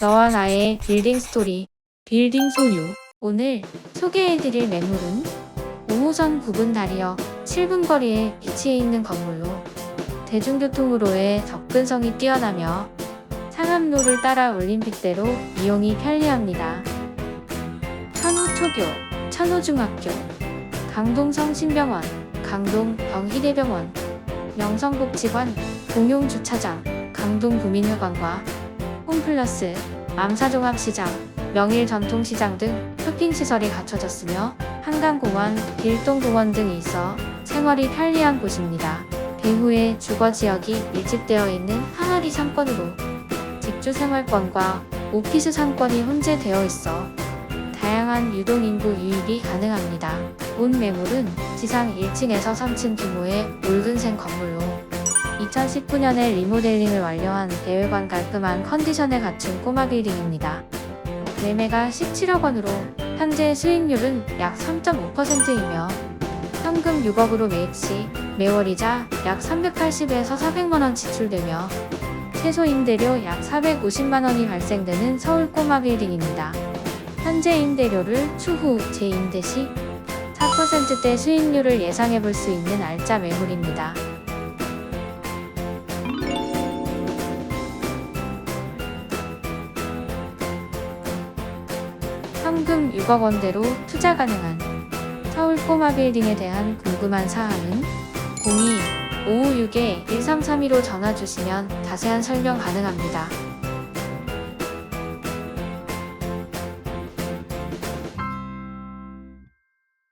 너와 나의 빌딩 스토리, 빌딩 소유. 오늘 소개해드릴 매물은 5호선 부분 다리역 7분 거리에 위치해 있는 건물로 대중교통으로의 접근성이 뛰어나며 상암로를 따라 올림픽대로 이용이 편리합니다. 천호초교, 천호중학교, 강동성심병원, 강동 병희대병원, 명성복지관, 공용주차장, 강동구민회관과 홈플러스, 맘사종합시장, 명일전통시장 등 쇼핑시설이 갖춰졌으며 한강공원, 길동공원 등이 있어 생활이 편리한 곳입니다. 배후에 주거지역이 밀집되어 있는 항아리 상권으로 직주생활권과 오피스 상권이 혼재되어 있어 다양한 유동인구 유입이 가능합니다. 온 매물은 지상 1층에서 3층 규모의 올든생 건물로 2019년에 리모델링을 완료한 대외관 깔끔한 컨디션에 갖춘 꼬마 빌딩입니다. 매매가 17억 원으로 현재 수익률은 약 3.5%이며 현금 6억으로 매입 시 매월 이자 약 380에서 400만 원 지출되며 최소 임대료 약 450만 원이 발생되는 서울 꼬마 빌딩입니다. 현재 임대료를 추후 재임대 시 4%대 수익률을 예상해 볼 수 있는 알짜 매물입니다. 현금 6억 원대로 투자 가능한 서울 꼬마 빌딩에 대한 궁금한 사항은 02-556-1332로 전화 주시면 자세한 설명 가능합니다.